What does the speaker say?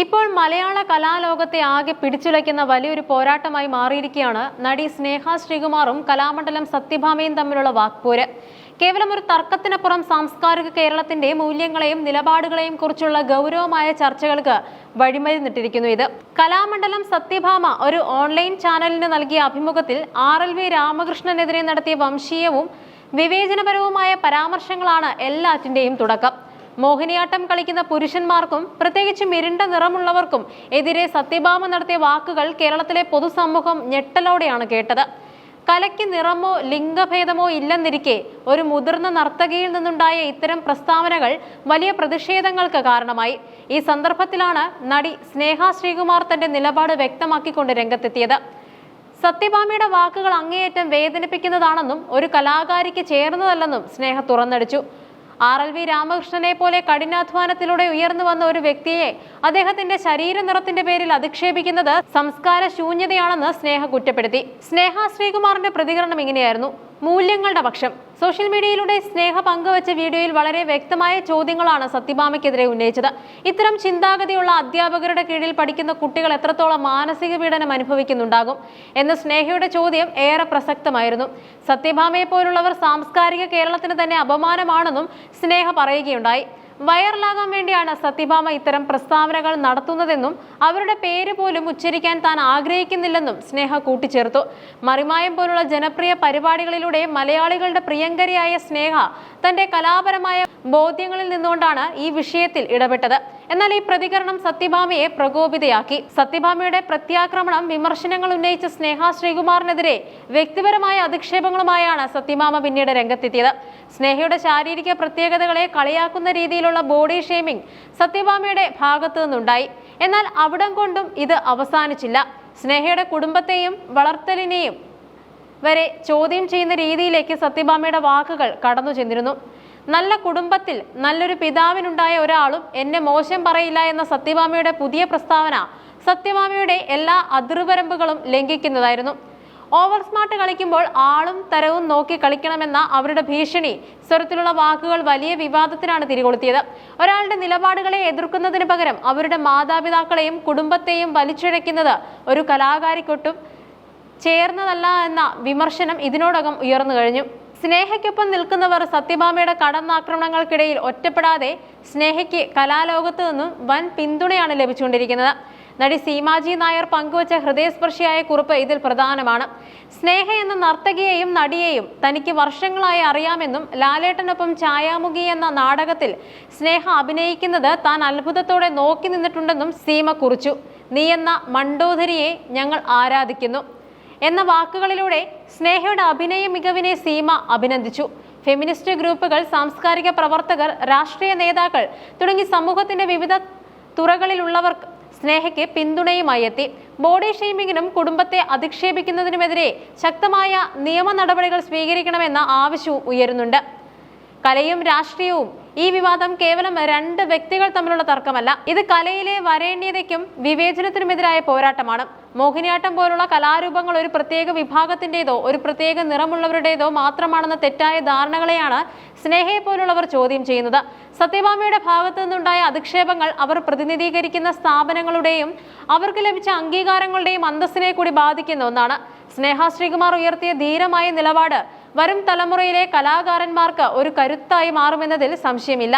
ഇപ്പോൾ മലയാള കലാലോകത്തെ ആകെ പിടിച്ചുലയ്ക്കുന്ന വലിയൊരു പോരാട്ടമായി മാറിയിരിക്കുകയാണ് നടി സ്നേഹ ശ്രീകുമാറും കലാമണ്ഡലം സത്യഭാമയും തമ്മിലുള്ള വാക്പോര്. കേവലം ഒരു തർക്കത്തിനപ്പുറം സാംസ്കാരിക കേരളത്തിന്റെ മൂല്യങ്ങളെയും നിലപാടുകളെയും കുറിച്ചുള്ള ഗൗരവമായ ചർച്ചകൾക്ക് വഴിമരുന്നിട്ടിരിക്കുന്നു ഇത്. കലാമണ്ഡലം സത്യഭാമ ഒരു ഓൺലൈൻ ചാനലിന് നൽകിയ അഭിമുഖത്തിൽ ആർ എൽ വി രാമകൃഷ്ണനെതിരെ നടത്തിയ വംശീയവും വിവേചനപരവുമായ പരാമർശങ്ങളാണ് എല്ലാറ്റിന്റെയും തുടക്കം. മോഹിനിയാട്ടം കളിക്കുന്ന പുരുഷന്മാർക്കും പ്രത്യേകിച്ച് ഇരുണ്ട നിറമുള്ളവർക്കും എതിരെ സത്യഭാമ നടത്തിയ വാക്കുകൾ കേരളത്തിലെ പൊതുസമൂഹം ഞെട്ടലോടെയാണ് കേട്ടത്. കലയ്ക്ക് നിറമോ ലിംഗഭേദമോ ഇല്ലെന്നിരിക്കെ ഒരു മുതിർന്ന നർത്തകിയിൽ നിന്നുണ്ടായ ഇത്തരം പ്രസ്താവനകൾ വലിയ പ്രതിഷേധങ്ങൾക്ക് കാരണമായി. ഈ സന്ദർഭത്തിലാണ് നടി സ്നേഹ ശ്രീകുമാർ തന്റെ നിലപാട് വ്യക്തമാക്കിക്കൊണ്ട് രംഗത്തെത്തിയത്. സത്യഭാമയുടെ വാക്കുകൾ അങ്ങേയറ്റം വേദനിപ്പിക്കുന്നതാണെന്നും ഒരു കലാകാരിക്ക് ചേർന്നതല്ലെന്നും സ്നേഹ തുറന്നടിച്ചു. ആർ എൽ വി രാമകൃഷ്ണനെ പോലെ കഠിനാധ്വാനത്തിലൂടെ ഉയർന്നു വന്ന ഒരു വ്യക്തിയെ അദ്ദേഹത്തിന്റെ ശരീര നിറത്തിന്റെ പേരിൽ അധിക്ഷേപിക്കുന്നത് സംസ്കാര ശൂന്യതയാണെന്ന് സ്നേഹ കുറ്റപ്പെടുത്തി. സ്നേഹ ശ്രീകുമാറിന്റെ പ്രതികരണം ഇങ്ങനെയായിരുന്നു. മൂല്യങ്ങളുടെ പക്ഷം. സോഷ്യൽ മീഡിയയിലൂടെ സ്നേഹ പങ്കുവച്ച വീഡിയോയിൽ വളരെ വ്യക്തമായ ചോദ്യങ്ങളാണ് സത്യഭാമയ്ക്കെതിരെ ഉന്നയിച്ചത്. ഇത്തരം ചിന്താഗതിയുള്ള അധ്യാപകരുടെ കീഴിൽ പഠിക്കുന്ന കുട്ടികൾ എത്രത്തോളം മാനസിക പീഡനം അനുഭവിക്കുന്നുണ്ടാകും എന്ന സ്നേഹയുടെ ചോദ്യം ഏറെ പ്രസക്തമായിരുന്നു. സത്യഭാമയെ പോലുള്ളവർ സാംസ്കാരിക കേരളത്തിന് തന്നെ അപമാനമാണെന്നും സ്നേഹ പറയുകയുണ്ടായി. വൈറലാകാൻ വേണ്ടിയാണ് സത്യഭാമ ഇത്തരം പ്രസ്താവനകൾ നടത്തുന്നതെന്നും അവരുടെ പേര് പോലും ഉച്ചരിക്കാൻ താൻ ആഗ്രഹിക്കുന്നില്ലെന്നും സ്നേഹ കൂട്ടിച്ചേർത്തു. മറിമായം പോലുള്ള ജനപ്രിയ പരിപാടികളിലൂടെ മലയാളികളുടെ പ്രിയങ്കരിയായ സ്നേഹ തന്റെ കലാപരമായ ബോധ്യങ്ങളിൽ നിന്നുകൊണ്ടാണ് ഈ വിഷയത്തിൽ ഇടപെട്ടത്. എന്നാൽ ഈ പ്രതികരണം സത്യഭാമയെ പ്രകോപിതയാക്കി. സത്യഭാമയുടെ പ്രത്യാക്രമണം വിമർശനങ്ങൾ ഉന്നയിച്ച സ്നേഹ ശ്രീകുമാറിനെതിരെ വ്യക്തിപരമായ അധിക്ഷേപങ്ങളുമായാണ് സത്യഭാമ പിന്നീട് രംഗത്തെത്തിയത്. സ്നേഹയുടെ ശാരീരിക പ്രത്യേകതകളെ കളിയാക്കുന്ന രീതിയിലുള്ള ബോഡി ഷേമിംഗ് സത്യഭാമയുടെ ഭാഗത്തു നിന്നുണ്ടായി. എന്നാൽ അവിടം കൊണ്ടും ഇത് അവസാനിച്ചില്ല. സ്നേഹയുടെ കുടുംബത്തെയും വളർത്തലിനെയും വരെ ചോദ്യം ചെയ്യുന്ന രീതിയിലേക്ക് സത്യഭാമയുടെ വാക്കുകൾ കടന്നു ചെന്നിരുന്നു നല്ല കുടുംബത്തിൽ നല്ലൊരു പിതാവിനുണ്ടായ ഒരാളും എന്നെ മോശം പറയില്ല എന്ന സത്യഭാമയുടെ പുതിയ പ്രസ്താവന സത്യഭാമയുടെ എല്ലാ അതിർവരമ്പുകളും ലംഘിക്കുന്നതായിരുന്നു. ഓവർ സ്മാർട്ട് കളിക്കുമ്പോൾ ആളും തരവും നോക്കി കളിക്കണമെന്ന അവരുടെ ഭീഷണി സ്വരത്തിലുള്ള വാക്കുകൾ വലിയ വിവാദത്തിനാണ് തിരികൊളുത്തിയത്. ഒരാളുടെ നിലപാടുകളെ എതിർക്കുന്നതിന് പകരം അവരുടെ മാതാപിതാക്കളെയും കുടുംബത്തെയും വലിച്ചിഴയ്ക്കുന്നത് ഒരു കലാകാരിക്കൊട്ടും ചേർന്നതല്ല എന്ന വിമർശനം ഇതിനോടകം ഉയർന്നു കഴിഞ്ഞു. സ്നേഹയ്ക്കൊപ്പം നിൽക്കുന്നവർ സത്യഭാമയുടെ കടന്നാക്രമണങ്ങൾക്കിടയിൽ ഒറ്റപ്പെടാതെ സ്നേഹയ്ക്ക് കലാലോകത്ത് നിന്നും വൻ പിന്തുണയാണ് ലഭിച്ചുകൊണ്ടിരിക്കുന്നത്. നടി സീമാജി നായർ പങ്കുവച്ച ഹൃദയസ്പർശിയായ കുറിപ്പ് ഇതിൽ പ്രധാനമാണ്. സ്നേഹ എന്ന നർത്തകിയെയും നടിയെയും തനിക്ക് വർഷങ്ങളായി അറിയാമെന്നും ലാലേട്ടനൊപ്പം ഛായാമുഖി എന്ന നാടകത്തിൽ സ്നേഹ അഭിനയിക്കുന്നത് താൻ അത്ഭുതത്തോടെ നോക്കി നിന്നിട്ടുണ്ടെന്നും സീമ കുറിച്ചു. നീ എന്ന മണ്ടോധരിയെ ഞങ്ങൾ ആരാധിക്കുന്നു. എന്ന വാക്കുകളിലൂടെ സ്നേഹയുടെ അഭിനയ മികവിനെ സീമ അഭിനന്ദിച്ചു. ഫെമിനിസ്റ്റ് ഗ്രൂപ്പുകൾ സാംസ്കാരിക പ്രവർത്തകർ രാഷ്ട്രീയ നേതാക്കൾ തുടങ്ങി സമൂഹത്തിന്റെ വിവിധ തുറകളിലുള്ളവർ സ്നേഹയ്ക്ക് പിന്തുണയുമായി എത്തി. ബോഡി ഷെയ്മിങ്ങിനും കുടുംബത്തെ അധിക്ഷേപിക്കുന്നതിനുമെതിരെ ശക്തമായ നിയമ നടപടികൾ സ്വീകരിക്കണമെന്ന ആവശ്യവും ഉയരുന്നുണ്ട്. കലയും രാഷ്ട്രീയവും ഈ വിവാദം കേവലം രണ്ട് വ്യക്തികൾ തമ്മിലുള്ള തർക്കമല്ല. ഇത് കലയിലെ വരേണ്യതയ്ക്കും വിവേചനത്തിനുമെതിരായ പോരാട്ടമാണ്. മോഹിനിയാട്ടം പോലുള്ള കലാരൂപങ്ങൾ ഒരു പ്രത്യേക വിഭാഗത്തിന്റേതോ ഒരു പ്രത്യേക നിറമുള്ളവരുടേതോ മാത്രമാണെന്ന തെറ്റായ ധാരണകളെയാണ് സ്നേഹയെ പോലുള്ളവർ ചോദ്യം ചെയ്യുന്നത്. സത്യഭാമയുടെ ഭാഗത്തു നിന്നുണ്ടായ അധിക്ഷേപങ്ങൾ അവർ പ്രതിനിധീകരിക്കുന്ന സ്ഥാപനങ്ങളുടെയും അവർക്ക് ലഭിച്ച അംഗീകാരങ്ങളുടെയും അന്തസ്സിനെ കൂടി ബാധിക്കുന്ന ഒന്നാണ്. സ്നേഹ ശ്രീകുമാർ ഉയർത്തിയ ധീരമായ നിലപാട് വരും തലമുറയിലെ കലാകാരന്മാർക്ക് ഒരു കരുത്തായി മാറുമെന്നതിൽ സംശയമില്ല.